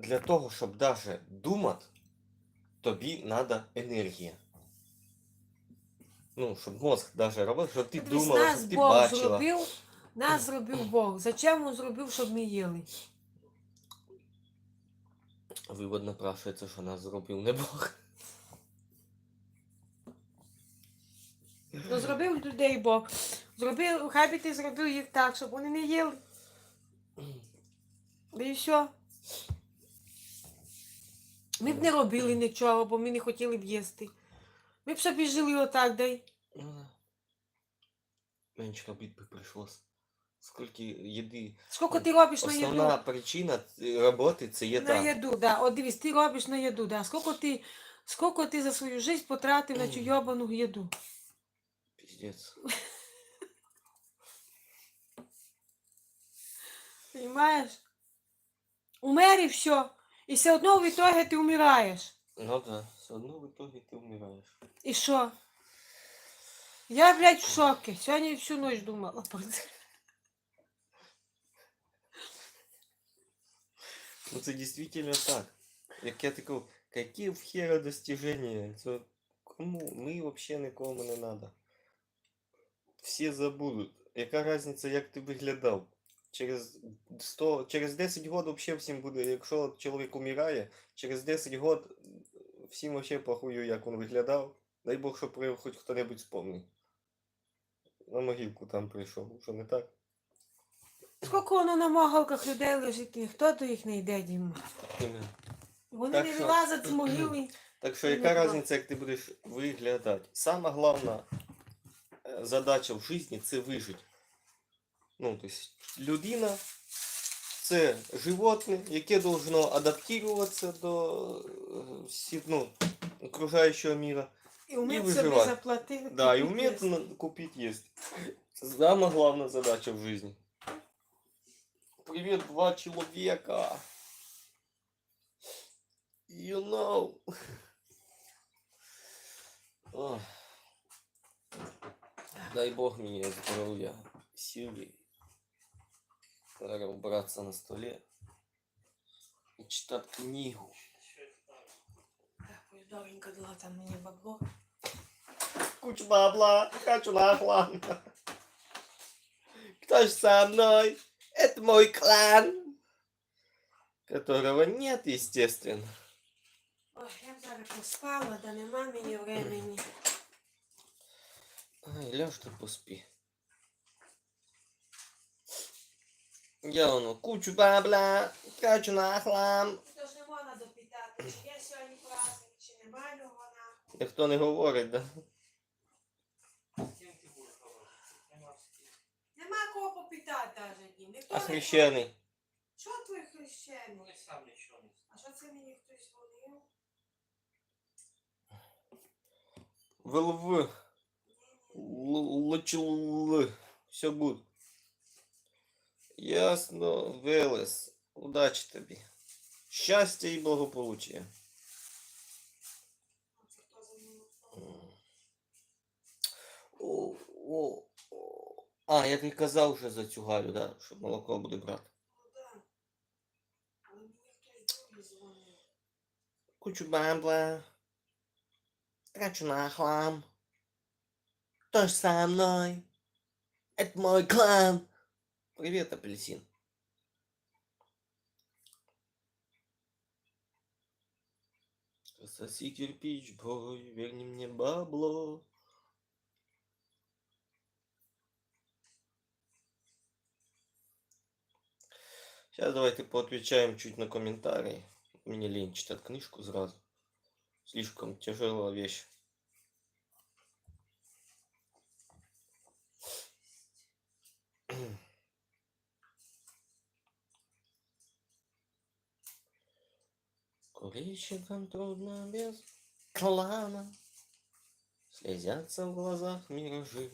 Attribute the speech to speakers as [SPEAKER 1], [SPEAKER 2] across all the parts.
[SPEAKER 1] для того, щоб даже думати, тобі треба енергія. Ну, щоб мозг даже робив, щоб ти
[SPEAKER 2] Дивись,
[SPEAKER 1] думала,
[SPEAKER 2] нас
[SPEAKER 1] щоб ти
[SPEAKER 2] Бог
[SPEAKER 1] бачила.
[SPEAKER 2] зробив, нас зробив Бог. Зачем він зробив, щоб ми їли?
[SPEAKER 1] Вивод напрашується, що нас зробив не Бог.
[SPEAKER 2] Ну, зробив людей Бог. Зробив, хай би ти зробив їх так, щоб вони не їли. Да і що? Ми б не робили нічого, бо ми не хотіли б їсти. Ми б собі жили отак, дай.
[SPEAKER 1] Ну да. Менше робити би прийшлось. Скільки їди.
[SPEAKER 2] Скільки ти робиш на
[SPEAKER 1] Основна
[SPEAKER 2] їду?
[SPEAKER 1] причина роботи це
[SPEAKER 2] На
[SPEAKER 1] їда.
[SPEAKER 2] їду, да. От дивись, ти робиш на їду, да. Скільки ти, скільки ти за свою життя потратив на цю йобану їду?
[SPEAKER 1] Піздець.
[SPEAKER 2] Понимаєш? Умер і все. І все одно в итоге ти вмираєш.
[SPEAKER 1] Ну да, все одно в итоге ти вмираєш.
[SPEAKER 2] І що? Я, блядь, в шокі. Сьогодні всю ніч думала про це.
[SPEAKER 1] Ну це дійсно так. Як я такий, які в хера достижения? Це кому? Ми взагалі нікому не надо. Всі забудуть. Яка різниця, як ти виглядав? Через 100, через 10 років взагалі всім буде, якщо чоловік умирає, через 10 років всім взагалі похую, як він виглядав. Дай Бог, щоб хоч хто-небудь спомнив. На могилку там прийшов, що не так?
[SPEAKER 2] Скільки воно на могилках людей лежить, ніхто до їх не йде, Діма. Вони
[SPEAKER 1] Так
[SPEAKER 2] не
[SPEAKER 1] що-
[SPEAKER 2] вилазять з могили.
[SPEAKER 1] Так що яка різниця, як ти будеш виглядати? Сама головна е, задача в житті це вижити. Ну, то есть Людина це животне, яке должно адаптуватися до е, ну, окружаючого міра.
[SPEAKER 2] І вміти собі заплатити.
[SPEAKER 1] Да, і
[SPEAKER 2] вміти
[SPEAKER 1] купити
[SPEAKER 2] їсти.
[SPEAKER 1] Сама головна задача в житті. Привіт, два чоловіка. You know. Дай Бог мені здоров'я, сили. Пора убраться на столе и читать книгу.
[SPEAKER 2] Так, Доренька дала там мені бабло.
[SPEAKER 1] Куча бабла, хочу нахла. Кто же со мной? Это мой клан. Которого нет, естественно.
[SPEAKER 2] Ой, я зараз поспала, да нема мені времени.
[SPEAKER 1] Ай, ляж ты поспи. Я воно кучу бабла, хочу нахлам.
[SPEAKER 2] Це ж не можна допитати, чи є сьогодні праздник, чи нема його на.
[SPEAKER 1] Ніхто не говорить, да?
[SPEAKER 2] Нема кого попитати навіть. Ніхто
[SPEAKER 1] А
[SPEAKER 2] не
[SPEAKER 1] хрещений.
[SPEAKER 2] Що твій хрещений?
[SPEAKER 3] Ну, я сам нічого не.
[SPEAKER 2] А що це мені хтось дзвонив?
[SPEAKER 1] ВЛВ. Лучл. Все будет. Ясно, Велес. Удачі тобі. Щастя і благополуччя. О, о, о. А, я тобі казав вже за цю Галю, да, що молоко буде брати. Кучу бабла. Трачу на хлам. Кто ж со мной? Это мой клан. Привет, апельсин. Соси кирпич, бой, верни мне бабло. Сейчас давайте поотвечаем чуть на комментарии. Мне лень читать книжку сразу. Слишком тяжелая вещь. Курильщикам трудно без клана. Слезятся в глазах миражи.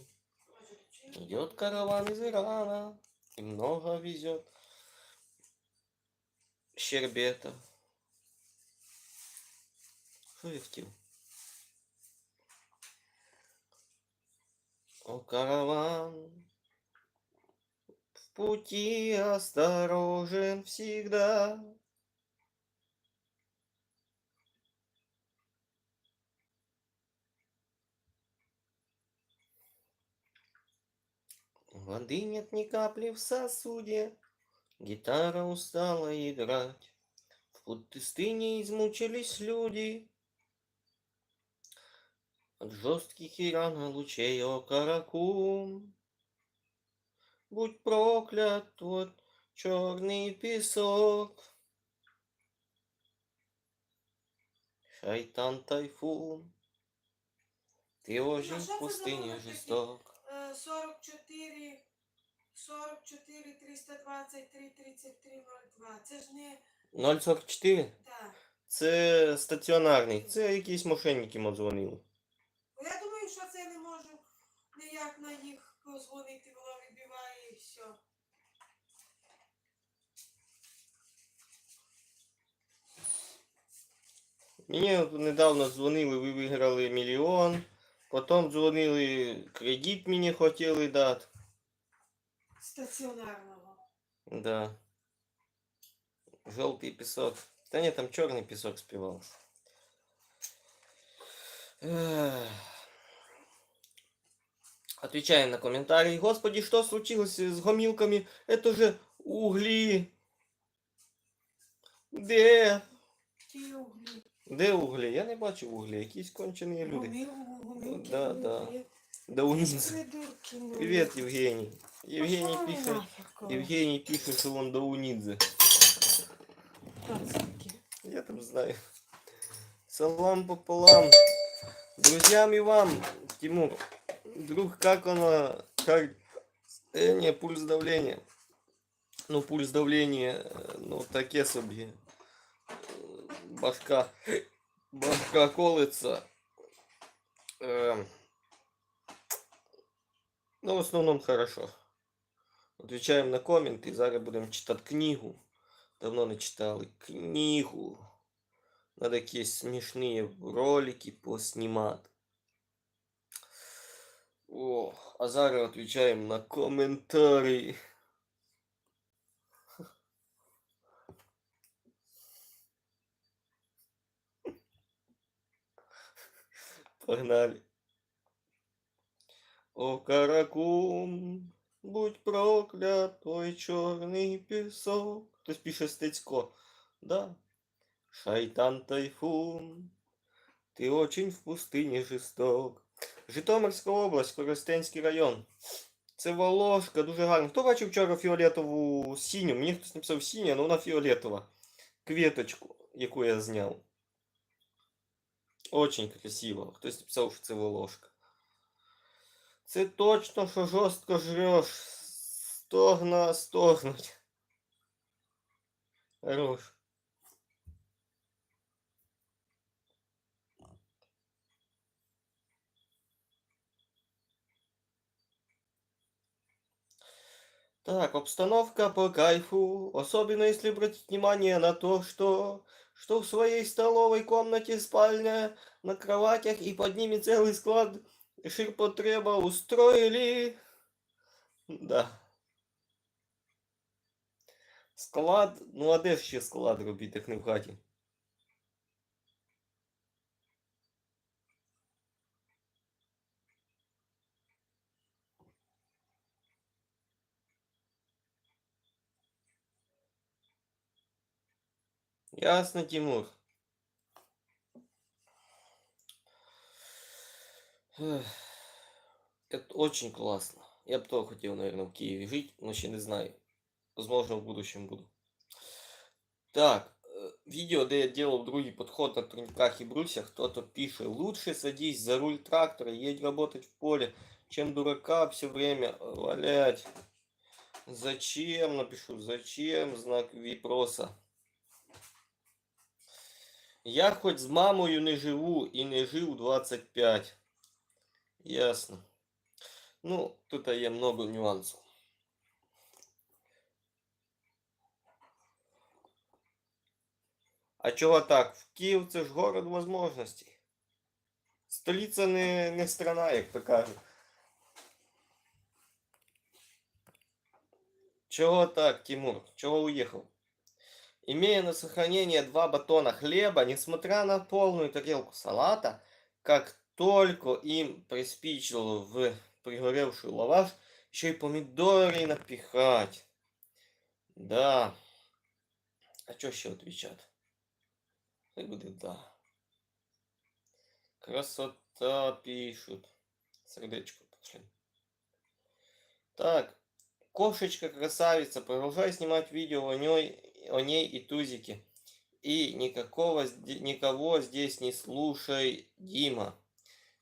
[SPEAKER 1] Идет караван из Ирана. И много везет. Щербета. Что я? О, караван. В пути осторожен всегда. Воды нет ни капли в сосуде, Гитара устала играть. В пустыне измучились люди От жестких и рано лучей окороку. Будь проклят тот черный песок. Шайтан тайфун. Ты очень в пустыне жесток.
[SPEAKER 2] Е, 44, 44, 323, 33, 02. Це ж не
[SPEAKER 1] 044?
[SPEAKER 2] так.
[SPEAKER 1] Це стаціонарний. Це якісь мошенники дзвонили.
[SPEAKER 2] Бо Я думаю, що це я не можу ніяк на їх позвонити, воно відбиває і все.
[SPEAKER 1] Мені недавно дзвонили, ви виграли мільйон. Потім дзвонили, кредит мені хотіли дати.
[SPEAKER 2] Стаціонарного.
[SPEAKER 1] Да. Желтый песок. Да нет, там черный песок спевал. Эх. Отвечаем на комментарий. Господи, что случилось с гомилками? Это же угли. Де?
[SPEAKER 2] Ті углі.
[SPEAKER 1] Де углі? Я не бачу углі. Якісь кончені люди.
[SPEAKER 2] Гоміл- гомілки,
[SPEAKER 1] Да, да.
[SPEAKER 2] гомілки.
[SPEAKER 1] Да униз.
[SPEAKER 2] Придурки, ну.
[SPEAKER 1] Привет, Евгений. Евгений
[SPEAKER 2] Пошла ви
[SPEAKER 1] пишет.
[SPEAKER 2] нафіг, о,
[SPEAKER 1] Евгений пишет, что он до Унидзе.
[SPEAKER 2] пацанки.
[SPEAKER 1] Я там знаю. Салам пополам. Друзьям и вам, Тимур. Друг, как оно? Как состояние, пульс давления? Ну, пульс давления, э, ну, таке собі. Башка, башка колется. Ну, в основном хорошо. Отвечаем на коменти. Зараз будемо читати книгу. Давно не читали книгу. Надо якісь смішні ролики поснімати. О, а зараз відповідаємо на коментарі. Погнали. О, каракум, будь проклят, той чорний пісок. Хтось пише Стецько. Да. Шайтан тайфун, ты очень в пустыне жесток. Житомирська область, Коростенський район. Це Волошка, дуже гарно. Хто бачив вчора фіолетову синю? Мені хтось написав синя, але вона фіолетова. Квіточку, яку я зняв. Очень красиво. Хтось написав, що це Волошка. Це точно, що жорстко жреш. Стогна, стогнуть. Хорош. Так, обстановка по кайфу, особенно если обратить внимание на то, что, что в своей столовой комнате спальня на кроватях и под ними целый склад ширпотреба устроили. Да. Склад, ну а де ще склад робити, як не в хаті? Ясно, Тимур. Это очень классно. Я бы тоже хотел, наверное, в Киеве жить, но еще не знаю. Возможно, в будущем буду. Так, э, видео, где я делал другий подход на турниках и брусьях, кто-то пишет, лучше садись за руль трактора, едь работать в поле, чем дурака все время валять. Зачем, напишу, зачем, знак вопроса. Я хоч з мамою не живу і не жив 25. Ясно. Ну, тут є много нюансів. А чого так? В Київ це ж город возможностей. Столиця не, не страна, як то кажуть. Чего так, Тимур? Чего уехал? Имея на сохранение два батона хлеба, несмотря на полную тарелку салата, как только им приспичило в пригоревший лаваш, Еще и помидоры напихать. Да. А что еще отвечать? Хай будет да. Красота пишут. Сердечко пошли. Так. Кошечка красавица. Продолжай снимать видео о ней, о ней и тузике. И никакого, никого здесь не слушай, Дима.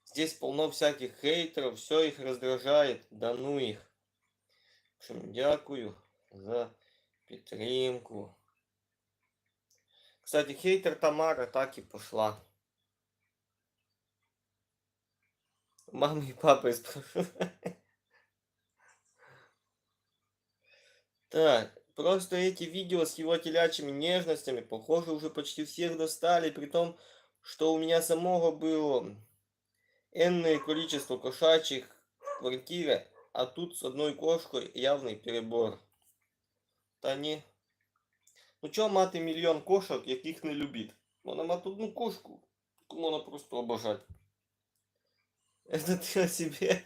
[SPEAKER 1] Здесь полно всяких хейтеров, все их раздражает, да ну их. В общем, дякую за підтримку. Кстати, хейтер Тамара так и пошла. Мамы и папы спрошу. Так, просто эти видео с его телячьими нежностями, похоже, уже почти всех достали, при том, что у меня самого было энное количество кошачьих в квартире, а тут с одной кошкой явный перебор. Та ні. Ну чого мати мільйон кошок, яких не любить? Вона мати одну кошку, яку можна просто обожати. Это ты о себе.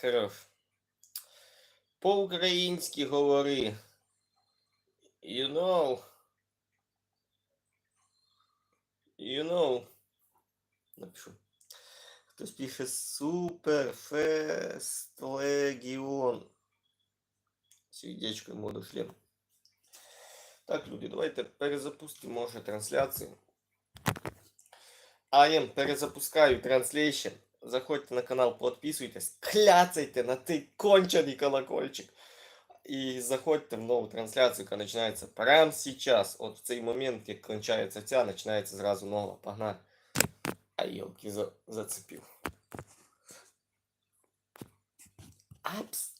[SPEAKER 1] Хорош. По-українськи говори. You know. You know. Напишу. Хтось пише Суперфест Легіон. Сердечко моду шлем. Так, люди, давайте перезапустимо може трансляцію. АМ, перезапускаю транслейшн. Заходьте на канал, підписуйтесь, кляцайте на той кончений колокольчик. І заходьте в нову трансляцію, яка починається прямо сейчас. От в цей момент, як кончається ця, починається зразу нова. Погнали. А елки за, зацепил. Апс.